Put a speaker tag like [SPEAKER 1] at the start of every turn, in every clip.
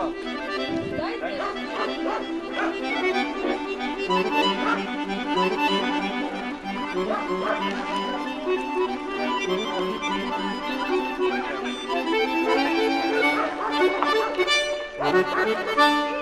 [SPEAKER 1] знайдемо, то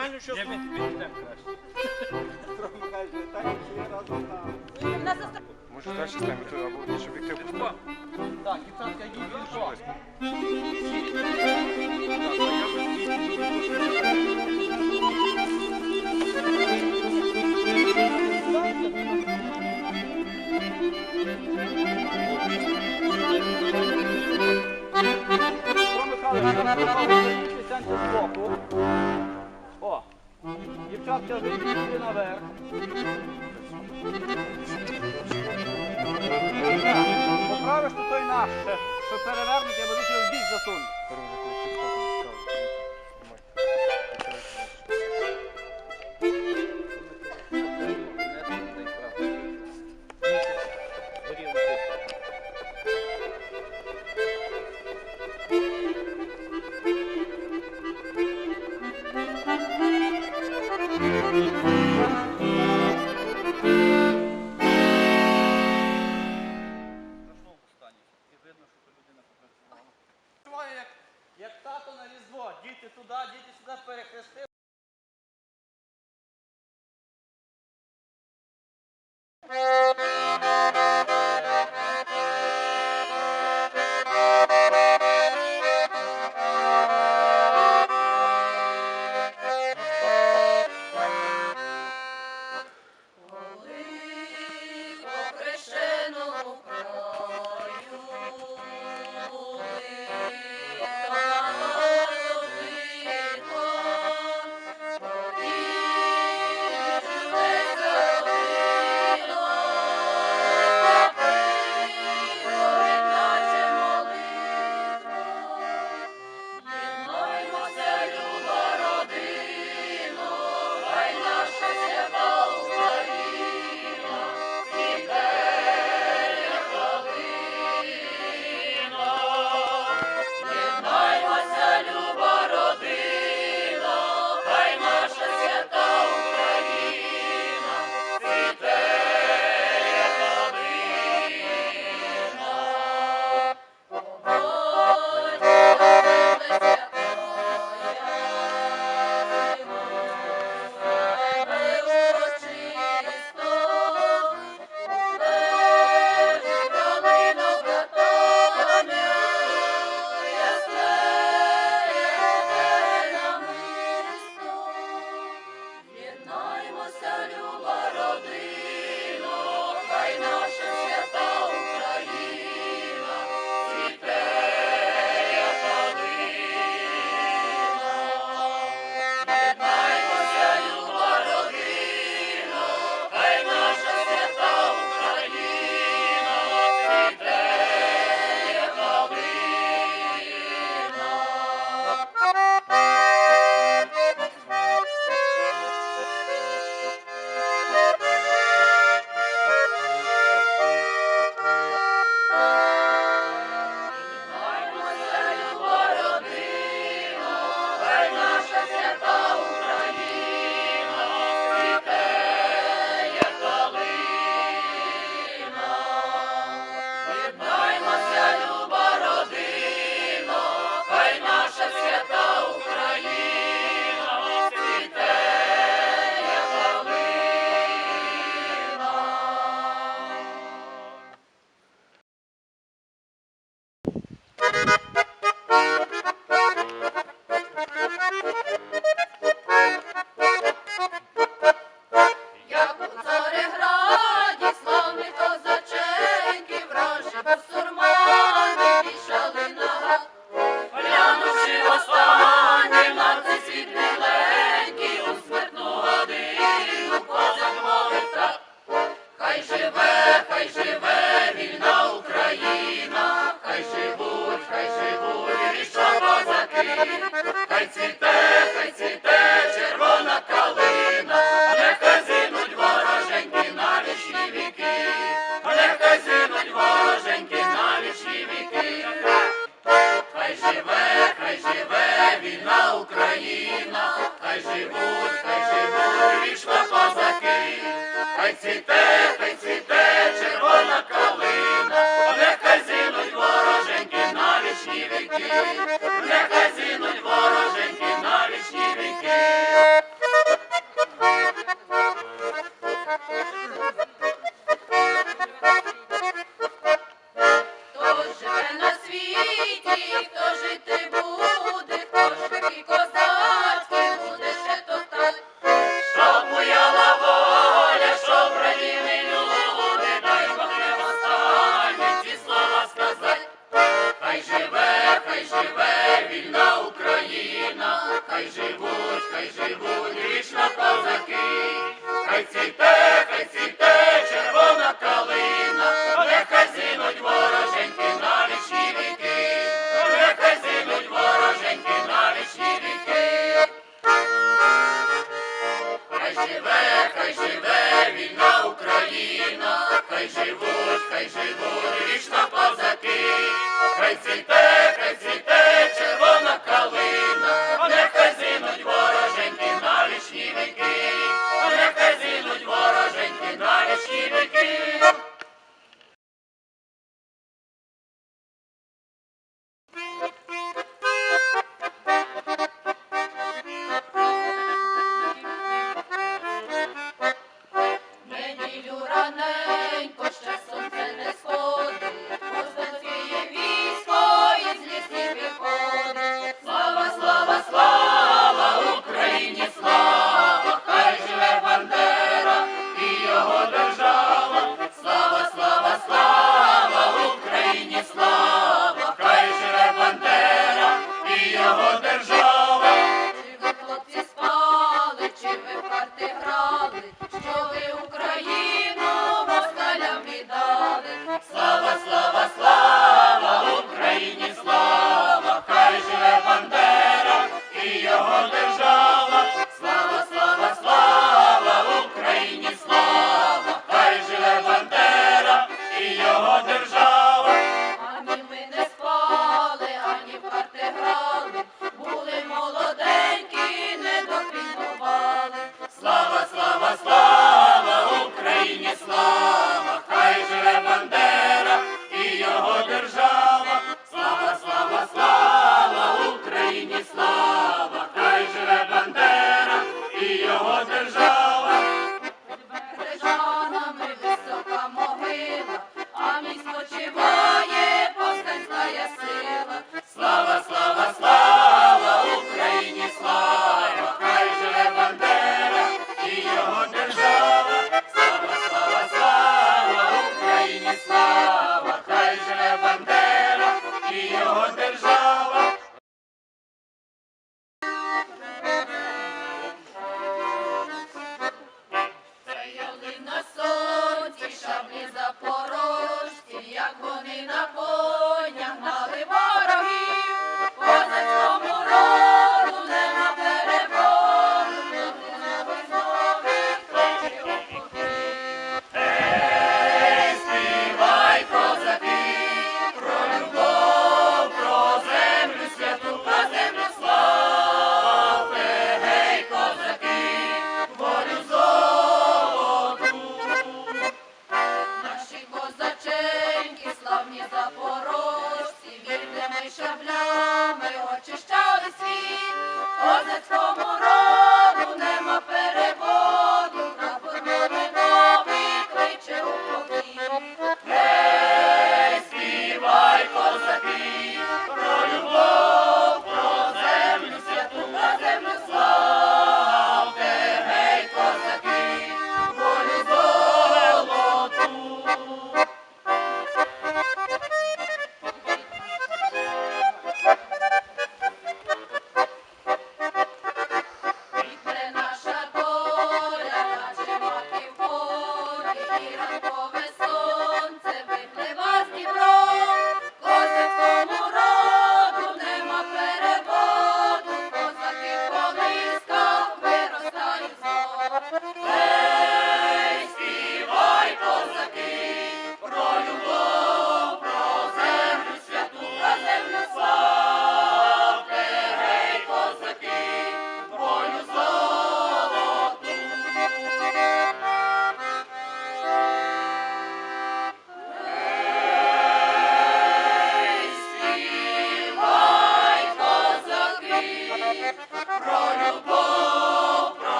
[SPEAKER 2] каже, що Я ще разом там.
[SPEAKER 3] Нас оста-
[SPEAKER 4] Може ставимо тут, або щоб об'єктив
[SPEAKER 1] Так, дівчатка, йдіть, дівчатка, ви йдіть наверх. Так, Поправиш то той наш, ще, що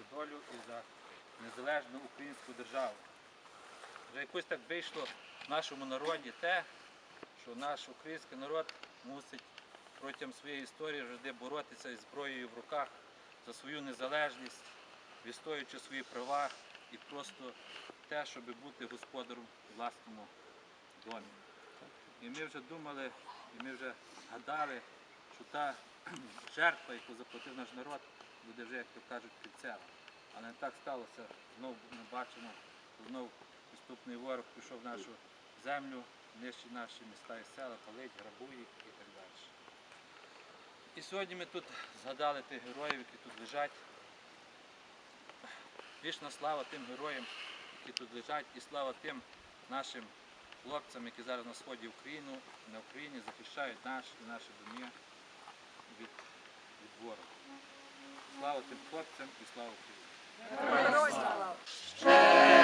[SPEAKER 3] за долю і за незалежну українську державу. Вже якось так вийшло в нашому народі те, що наш український народ мусить протягом своєї історії завжди боротися із зброєю в руках за свою незалежність, відстоюючи свої права і просто те, щоб бути господарем у власному домі. І ми вже думали, і ми вже гадали, що та жертва, яку заплатив наш народ, буде вже, як то кажуть, кінцева. Але не так сталося. Знову ми бачимо, що знов наступний ворог пішов в нашу землю, нищить наші міста і села, палить, грабує і так далі. І сьогодні ми тут згадали тих героїв, які тут лежать. Вічна слава тим героям, які тут лежать, і слава тим нашим хлопцям, які зараз на сході України, на Україні захищають наш і наші домі від, від ворога. Слава тим хлопцям і слава Україні!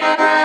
[SPEAKER 5] Thank you.